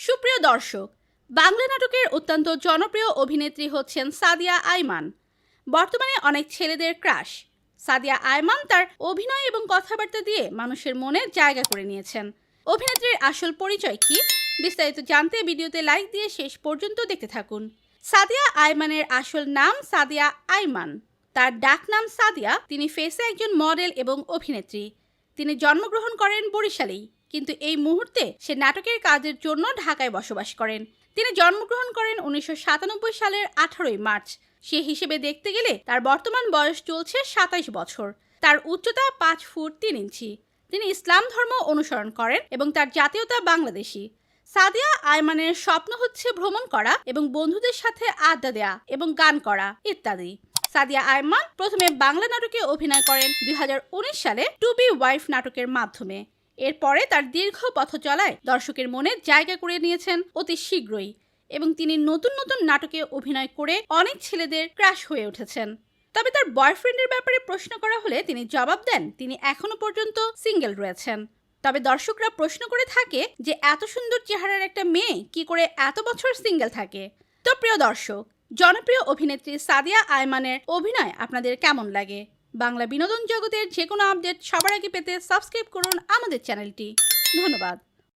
সুপ্রিয় দর্শক, বাংলা নাটকের অত্যন্ত জনপ্রিয় অভিনেত্রী হচ্ছেন সাদিয়া আইমান। বর্তমানে অনেক ছেলেদের ক্রাশ। সাদিয়া আয়মান তার অভিনয় এবং কথাবার্তা দিয়ে মানুষের মনে জায়গা করে নিয়েছেন। অভিনেত্রীর আসল পরিচয় কি, বিস্তারিত জানতে ভিডিওতে লাইক দিয়ে শেষ পর্যন্ত দেখতে থাকুন। সাদিয়া আয়মানের আসল নাম সাদিয়া আইমান। তার ডাক নাম সাদিয়া। তিনি ফেসে একজন মডেল এবং অভিনেত্রী। তিনি জন্মগ্রহণ করেন বরিশালেই। কিন্তু এই মুহূর্তে সে নাটকের কাজের জন্য ঢাকায় বসবাস করেন। তিনি জন্মগ্রহণ করেন উনিশশো সাতানব্বই সালের আঠারোই মার্চ। সে হিসেবে দেখতে গেলে তার বর্তমান বয়স চলছে সাতাইশ বছর। তার উচ্চতা পাঁচ ফুট তিন ইঞ্চি। তিনি ইসলাম ধর্ম অনুসরণ করেন এবং তার জাতীয়তা বাংলাদেশি। সাদিয়া আয়মানের স্বপ্ন হচ্ছে ভ্রমণ করা এবং বন্ধুদের সাথে আড্ডা দেয়া এবং গান করা, ইত্যাদি। সাদিয়া আয়মান প্রথমে বাংলা নাটকে অভিনয় করেন দুই হাজার উনিশ সালে টু বি ওয়াইফ নাটকের মাধ্যমে। এরপরে তার দীর্ঘ পথ চলায় দর্শকের মনে জায়গা করে নিয়েছেন অতি শীঘ্রই এবং তিনি নতুন নতুন নাটকে অভিনয় করে অনেক ছেলেদের ক্রাশ হয়ে উঠেছেন। তবে তার বয়ফ্রেন্ডের ব্যাপারে প্রশ্ন করা হলে তিনি জবাব দেন, তিনি এখনও পর্যন্ত সিঙ্গেল রয়েছেন। তবে দর্শকরা প্রশ্ন করে থাকে যে, এত সুন্দর চেহারার একটা মেয়ে, কি করে এত বছর সিঙ্গেল থাকে? তো প্রিয় দর্শক, জনপ্রিয় অভিনেত্রী সাদিয়া আয়মানের অভিনয় আপনাদের কেমন লাগে? বাংলা বিনোদন জগতের যে কোনো আপডেট সবার আগে পেতে সাবস্ক্রাইব করুন আমাদের চ্যানেলটি। ধন্যবাদ।